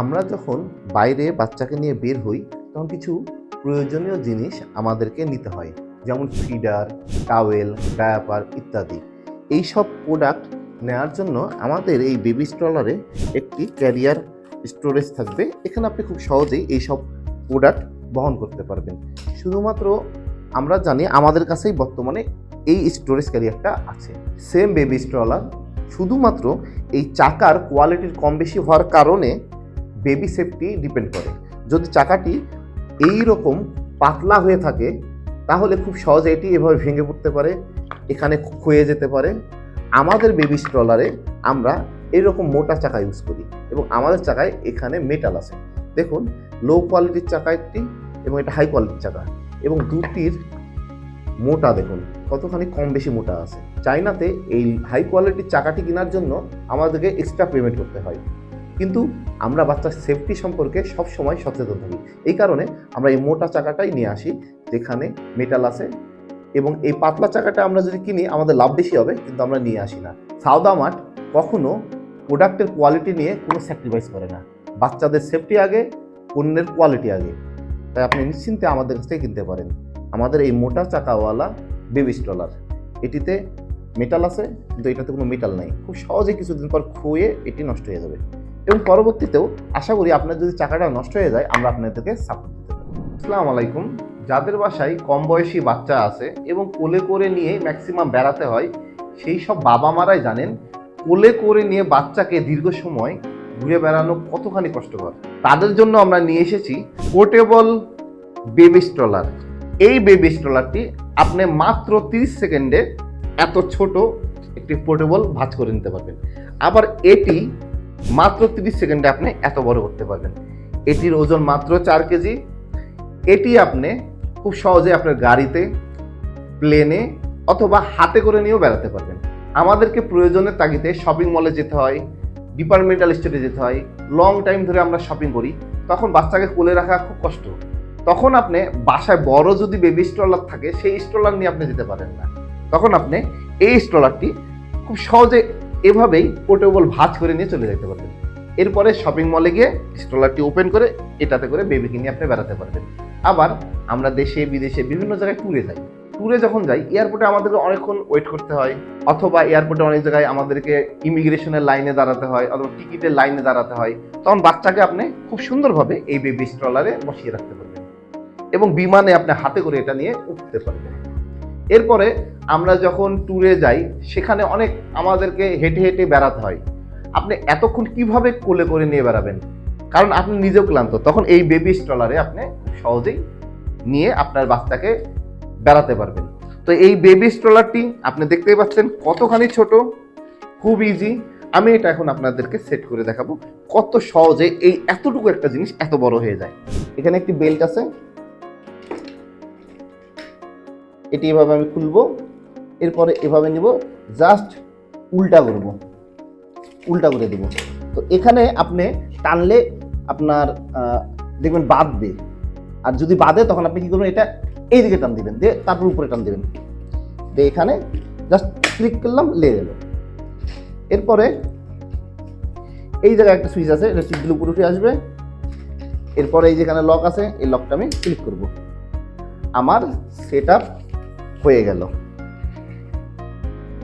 আমরা যখন বাইরে বাচ্চাকে নিয়ে বের হই, তখন কিছু প্রয়োজনীয় জিনিস আমাদেরকে নিতে হয়। যেমন ফিডার, টাওয়েল, ডায়াপার ইত্যাদি। এই সব প্রোডাক্ট নেওয়ার জন্য আমাদের এই বেবি স্ট্রলারে একটি ক্যারিয়ার স্টোরেজ থাকবে। এখানে আপনি খুব সহজেই এই সব প্রোডাক্ট বহন করতে পারবেন। শুধুমাত্র আমরা জানি আমাদের কাছেই বর্তমানে এই স্টোরেজ ক্যারিয়ারটা আছে। সেম বেবি স্ট্রলার শুধুমাত্র এই চাকার কোয়ালিটির কম বেশি হওয়ার কারণে বেবি সেফটি ডিপেন্ড করে। যদি চাকাটি এই রকম পাতলা হয়ে থাকে, তাহলে খুব সহজে এটি এভাবে ভেঙে পড়তে পারে, এখানে ক্ষয়ে যেতে পারে। আমাদের বেবি স্ট্রলারে আমরা এরকম মোটা চাকা ইউজ করি এবং আমাদের চাকায় এখানে মেটাল আছে। দেখুন লো কোয়ালিটির চাকা একটি এবং এটা হাই কোয়ালিটির চাকা। এবং দুটির মোটা দেখুন, কতখানি কম বেশি মোটা আছে। চাইনাতে এই হাই কোয়ালিটির চাকাটি কেনার জন্য আমাদেরকে এক্সট্রা পেমেন্ট করতে হয়। কিন্তু আমরা বাচ্চার সেফটি সম্পর্কে সব সময় সচেতন থাকি। এই কারণে আমরা এই মোটা চাকাটাই নিয়ে আসি, যেখানে মেটাল আছে এবং এই পাতলা চাকাটা আমরা যদি কিনি, আমাদের লাভ বেশি হবে, কিন্তু আমরা নিয়ে আসি না। সাউদা মার্ট কখনো প্রোডাক্টের কোয়ালিটি নিয়ে কোনো স্যাক্রিফাইস করে না। বাচ্চাদের সেফটি আগে, পণ্যের কোয়ালিটি আগে। তাই আপনি নিশ্চিন্তে আমাদের কাছ থেকে কিনতে পারেন। আমাদের এই মোটা চাকাওয়ালা বেবি স্ট্রলার এটিতে মেটাল আছে, কিন্তু এটাতে কোনো মেটাল নাই। খুব সহজে কিছুদিন পর খুয়ে এটি নষ্ট হয়ে যাবে। এবং পরবর্তীতেও আশা করি আপনার যদি চাকাটা নষ্ট হয়ে যায়, আমরা আপনাদেরকে সাপোর্ট দিতে পারি। আসসালামু আলাইকুম। যাদের বাসায় কম বয়সী বাচ্চা আছে এবং কোলে করে নিয়ে ম্যাক্সিমাম বেড়াতে হয়, সেই সব বাবা মারাই জানেন, কোলে করে নিয়ে বাচ্চাকে দীর্ঘ সময় ঘুরে বেড়ানো কতখানি কষ্টকর। তাদের জন্য আমরা নিয়ে এসেছি পোর্টেবল বেবি স্ট্রলার এই বেবি স্ট্রলারটি আপনি মাত্র 30 সেকেন্ডে এত ছোট একটি পোর্টেবল ভাঁজ করে নিতে পারবেন। আবার এটি মাত্র 30 সেকেন্ডে আপনি এত বড় করতে পারবেন। এটির ওজন মাত্র চার কেজি। এটি আপনি খুব সহজে আপনার গাড়িতে, প্লেনে অথবা হাতে করে নিয়েও বেড়াতে পারবেন। আমাদেরকে প্রয়োজনের তাগিদে শপিং মলে যেতে হয় ডিপার্টমেন্টাল স্টোরে যেতে হয় লং টাইম ধরে আমরা শপিং করি। তখন বাচ্চাকে কোলে রাখা খুব কষ্ট। তখন আপনি বাসায় বড় যদি বেবি স্ট্রলার থাকে, সেই স্ট্রলার নিয়ে আপনি যেতে পারেন না। তখন আপনি এই স্ট্রলারটি খুব সহজে এভাবেই পোর্টেবল ভাঁজ করে নিয়ে চলে যেতে পারবেন। এরপরে শপিং মলে গিয়ে স্ট্রলারটি ওপেন করে এটাতে করে বেবিকে নিয়ে আপনি বেড়াতে পারবেন। আবার আমরা দেশে, বিদেশে বিভিন্ন জায়গায় ট্যুরে যাই। ট্যুরে যখন যাই এয়ারপোর্টে আমাদেরকে অনেকক্ষণ ওয়েট করতে হয়। অথবা এয়ারপোর্টে অনেক জায়গায় আমাদেরকে ইমিগ্রেশনের লাইনে দাঁড়াতে হয় অথবা টিকিটের লাইনে দাঁড়াতে হয়। তখন বাচ্চাকে আপনি খুব সুন্দরভাবে এই বেবি স্ট্রলারে বসিয়ে রাখতে পারবেন। এবং বিমানে আপনি হাতে করে এটা নিয়ে উঠতে পারবেন। এরপরে আমরা যখন ট্যুরে যাই, সেখানে অনেক আমাদেরকে হেঁটে হেঁটে বেড়াতে হয়। আপনি এতক্ষণ কীভাবে কোলে করে নিয়ে বেড়াবেন? কারণ আপনি নিজেও ক্লান্ত। তখন এই বেবি স্ট্রলারে আপনি সহজেই নিয়ে আপনার বাচ্চাকে বেড়াতে পারবেন। তো এই বেবি স্ট্রলারটি আপনি দেখতেই পাচ্ছেন কতখানি ছোট, খুব ইজি আমি এটা এখন আপনাদেরকে সেট করে দেখাবো কত সহজে এই এতটুকু একটা জিনিস এত বড় হয়ে যায়। এখানে একটি বেল্ট আছে। এটি এভাবে আমি খুলবো। এরপরে এভাবে নিব। জাস্ট উল্টা করব। উল্টা করে দেব। তো এখানে আপনি টানলে আপনার দেখবেন বাঁধবে। আর যদি বাঁধে, তখন আপনি কি করবেন, এটা এই দিকে টান দিবেন। দিয়ে তারপর উপরে টান দিবেন। দিয়ে এখানে জাস্ট ক্লিক করলাম, লেগে গেল। এরপরে এই জায়গায় একটা সুইচ আছে, এটা সুইচ দিলে উপরে উঠে আসবে। এরপরে এই যেখানে লক আছে, এই লকটা আমি ক্লিক করব। আমার সেট হয়ে গেল।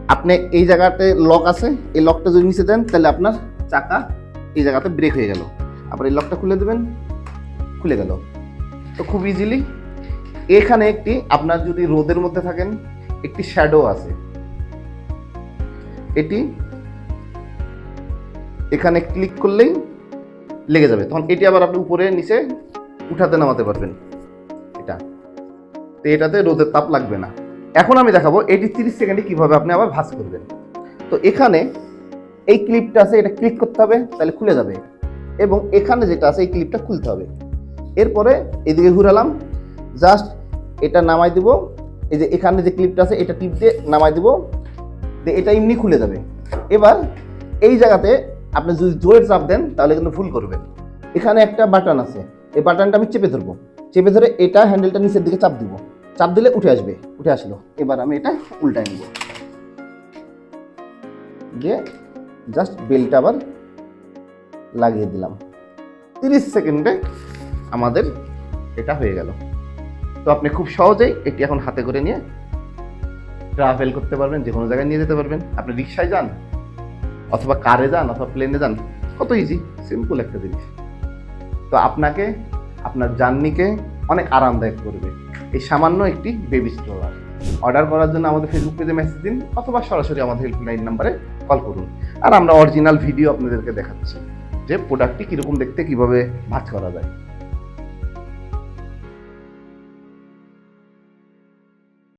আপনি এই জায়গাতে লক আছে, এই লকটা যদি নিচে দেন, তাহলে আপনার চাকা এই জায়গাতে ব্রেক হয়ে গেল। আবার এই লকটা খুলে দেবেন, খুলে গেল। তো খুব ইজিলি এখানে একটি, আপনার যদি রোদের মধ্যে থাকেন, একটি শ্যাডো আছে। এটি এখানে ক্লিক করলেই লেগে যাবে। তখন এটি আবার আপনি উপরে, নিচে উঠাতে নামাতে পারবেন। এটা। তো এটাতে রোদের তাপ লাগবে না। এখন আমি দেখাবো এটি তিরিশ সেকেন্ডে কীভাবে আপনি আবার ভাঁজ করবেন। তো এখানে এই ক্লিপটা আছে, এটা ক্লিক করতে হবে, তাহলে খুলে যাবে। এবং এখানে যেটা আছে, এই ক্লিপটা খুলতে হবে। এরপরে এদিকে ঘুরালাম, জাস্ট এটা নামাই দেবো। এই যে এখানে যে ক্লিপটা আছে, এটা টিপ দিয়ে নামাই দিব। এটা এমনি খুলে যাবে। এবার এই জায়গাতে আপনি যদি জোরে চাপ দেন, তাহলে কিন্তু ভুল করবেন। এখানে একটা বাটন আছে, এই বাটনটা আমি চেপে ধরবো। চেপে ধরে এটা হ্যান্ডেলটা নিচের দিকে চাপ দিব। চাপ দিলে উঠে আসবে, উঠে আসলো। এবার আমি এটা উল্টাই নিব। দিয়ে জাস্ট বেলটা আবার লাগিয়ে দিলাম। তিরিশ সেকেন্ডে আমাদের এটা হয়ে গেল। তো আপনি খুব সহজেই এটি এখন হাতে করে নিয়ে ট্রাভেল করতে পারবেন যে কোনো জায়গায় নিয়ে যেতে পারবেন। আপনি রিক্সায় যান অথবা কারে যান অথবা প্লেনে যান, কত ইজি সিম্পল একটা জিনিস। তো আপনাকে, আপনার জার্নিকে অনেক আরামদায়ক করবে। এই সামান্য একটি বেবি স্ট্রলার অর্ডার করার জন্য আমাদের ফেসবুক পেজে মেসেজ দিন অথবা সরাসরি আমাদের হেল্পলাইন নাম্বারে কল করুন। আর আমরা অরিজিনাল ভিডিও আপনাদেরকে দেখাচ্ছি যে প্রোডাক্টটি কীরকম দেখতে, কীভাবে ভাজ করা যায়।